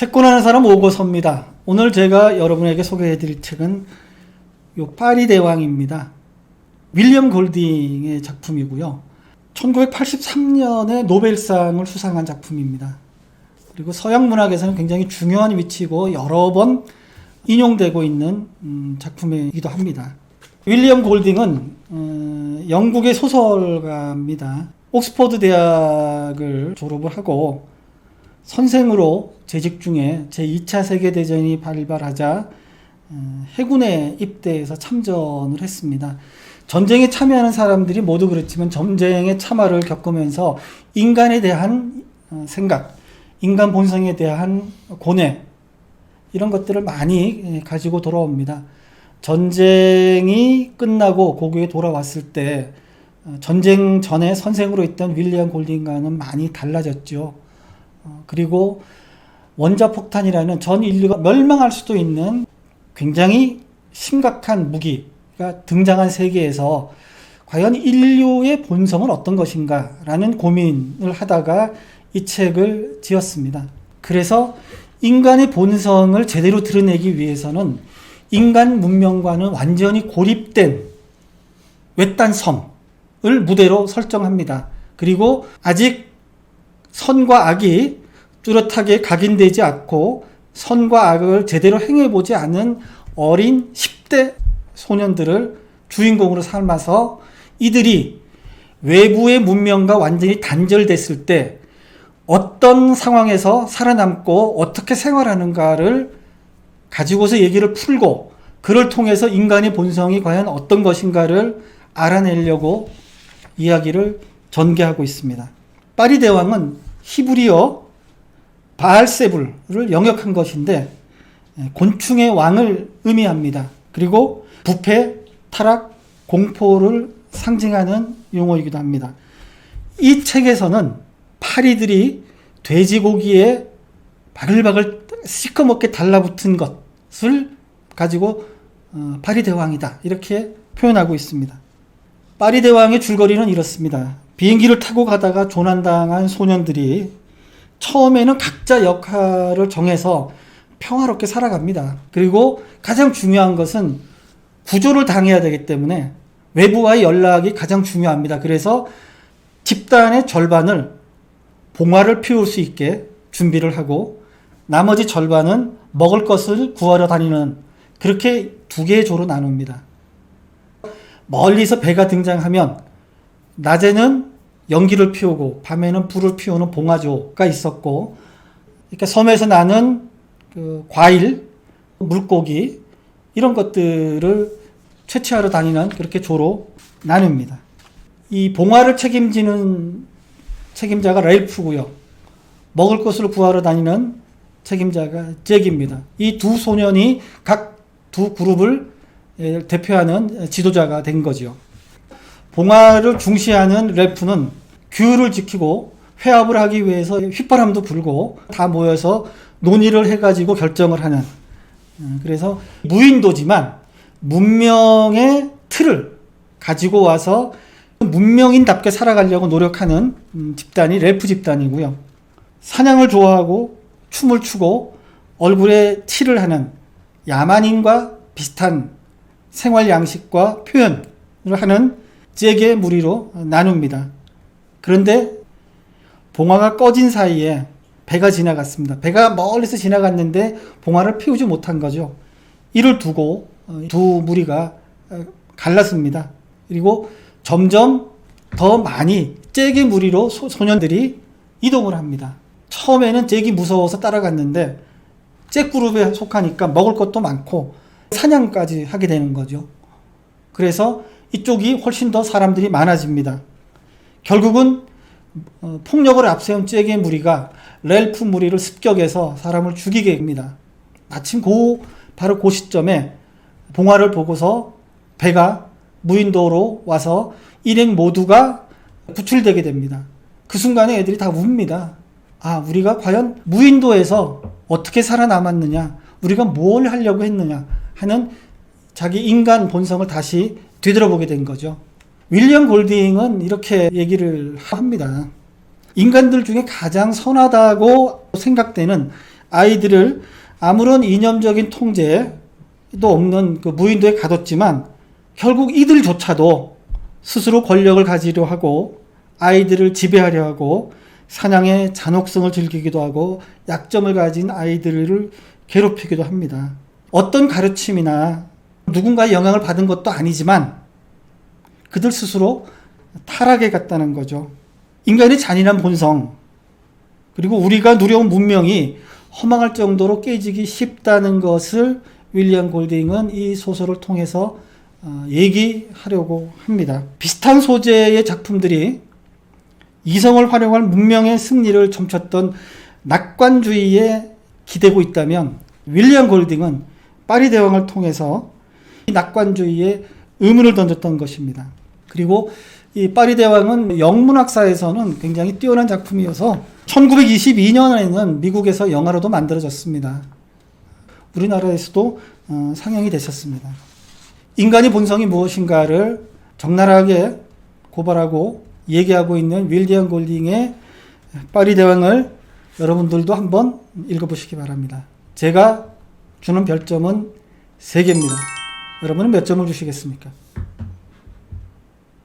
채권하는 사람 오고섭니다. 오늘 제가 여러분에게 소개해 드릴 책은 요 파리 대왕입니다. 윌리엄 골딩의 작품이고요. 1983년에 노벨상을 수상한 작품입니다. 그리고 서양 문학에서는 굉장히 중요한 위치고 여러 번 인용되고 있는 음, 작품이기도 합니다. 윌리엄 골딩은 어, 영국의 소설가입니다. 옥스퍼드 대학을 졸업을 하고 선생으로 재직 중에 제2차 세계대전이 발발하자 어, 해군에 입대해서 참전을 했습니다. 전쟁에 참여하는 사람들이 모두 그렇지만 전쟁의 참화를 겪으면서 인간에 대한 어, 생각, 인간 본성에 대한 고뇌, 이런 것들을 많이 예, 가지고 돌아옵니다. 전쟁이 끝나고 고국에 돌아왔을 때 어, 전쟁 전에 선생으로 있던 윌리엄 골딩과는 많이 달라졌죠. 어, 그리고 원자폭탄이라는 전 인류가 멸망할 수도 있는 굉장히 심각한 무기가 등장한 세계에서 과연 인류의 본성은 어떤 것인가 라는 고민을 하다가 이 책을 지었습니다. 그래서 인간의 본성을 제대로 드러내기 위해서는 인간 문명과는 완전히 고립된 외딴 섬을 무대로 설정합니다. 그리고 아직 선과 악이 뚜렷하게 각인되지 않고 선과 악을 제대로 행해보지 않은 어린 10대 소년들을 주인공으로 삼아서 이들이 외부의 문명과 완전히 단절됐을 때 어떤 상황에서 살아남고 어떻게 생활하는가를 가지고서 얘기를 풀고 그를 통해서 인간의 본성이 과연 어떤 것인가를 알아내려고 이야기를 전개하고 있습니다. 파리 대왕은 히브리어 바알세불을 영역한 것인데 예, 곤충의 왕을 의미합니다. 그리고 부패, 타락, 공포를 상징하는 용어이기도 합니다. 이 책에서는 파리들이 돼지고기에 바글바글 시커멓게 달라붙은 것을 가지고 어, 파리 대왕이다 이렇게 표현하고 있습니다. 파리 대왕의 줄거리는 이렇습니다. 비행기를 타고 가다가 조난당한 소년들이 처음에는 각자 역할을 정해서 평화롭게 살아갑니다. 그리고 가장 중요한 것은 구조를 당해야 되기 때문에 외부와의 연락이 가장 중요합니다. 그래서 집단의 절반을 봉화를 피울 수 있게 준비를 하고 나머지 절반은 먹을 것을 구하러 다니는 그렇게 두 개의 조로 나눕니다. 멀리서 배가 등장하면 낮에는 연기를 피우고 밤에는 불을 피우는 봉화조가 있었고 이렇게 섬에서 나는 그 과일, 물고기 이런 것들을 채취하러 다니는 그렇게 조로 나눕니다. 이 봉화를 책임지는 책임자가 렐프고요. 먹을 것을 구하러 다니는 책임자가 잭입니다. 이 두 소년이 각 두 그룹을 예, 대표하는 지도자가 된 거지요. 봉화를 중시하는 렐프는 규율을 지키고 회합을 하기 위해서 휘바람도 불고 다 모여서 논의를 해가지고 결정을 하는 음, 그래서 무인도지만 문명의 틀을 가지고 와서 문명인답게 살아가려고 노력하는 음, 집단이 래프 집단이고요. 사냥을 좋아하고 춤을 추고 얼굴에 칠을 하는 야만인과 비슷한 생활 양식과 표현을 하는 잭의 무리로 나눕니다. 그런데 봉화가 꺼진 사이에 배가 지나갔습니다. 배가 멀리서 지나갔는데 봉화를 피우지 못한 거죠. 이를 두고 어, 두 무리가 어, 갈랐습니다. 그리고 점점 더 많이 잭의 무리로 소, 소년들이 이동을 합니다. 처음에는 잭이 무서워서 따라갔는데 잭 그룹에 속하니까 먹을 것도 많고 사냥까지 하게 되는 거죠. 그래서 이쪽이 훨씬 더 사람들이 많아집니다. 결국은 어, 폭력을 앞세운 잭의 무리가 렐프 무리를 습격해서 사람을 죽이게 됩니다. 마침 고 바로 그 시점에 봉화를 보고서 배가 무인도로 와서 일행 모두가 구출되게 됩니다. 그 순간에 애들이 다 웁니다. 아, 우리가 과연 무인도에서 어떻게 살아남았느냐, 우리가 뭘 하려고 했느냐 하는 자기 인간 본성을 다시 되돌아보게 된 거죠. 윌리엄 골딩은 이렇게 얘기를 합니다. 인간들 중에 가장 선하다고 생각되는 아이들을 아무런 이념적인 통제도 없는 그 무인도에 가뒀지만 결국 이들조차도 스스로 권력을 가지려 하고 아이들을 지배하려 하고 사냥의 잔혹성을 즐기기도 하고 약점을 가진 아이들을 괴롭히기도 합니다. 어떤 가르침이나 누군가의 영향을 받은 것도 아니지만 그들 스스로 타락해 갔다는 거죠. 인간의 잔인한 본성, 그리고 우리가 누려온 문명이 허망할 정도로 깨지기 쉽다는 것을 윌리엄 골딩은 이 소설을 통해서 어, 얘기하려고 합니다. 비슷한 소재의 작품들이 이성을 활용한 문명의 승리를 점쳤던 낙관주의에 기대고 있다면 윌리엄 골딩은 파리 대왕을 통해서 이 낙관주의에 의문을 던졌던 것입니다. 그리고 이 파리 대왕은 영문학사에서는 굉장히 뛰어난 작품이어서 1922년에는 미국에서 영화로도 만들어졌습니다. 우리나라에서도 어, 상영이 됐었습니다. 인간의 본성이 무엇인가를 적나라하게 고발하고 얘기하고 있는 윌리엄 골딩의 파리 대왕을 여러분들도 한번 읽어보시기 바랍니다. 제가 주는 별점은 3개입니다. 여러분은 몇 점을 주시겠습니까?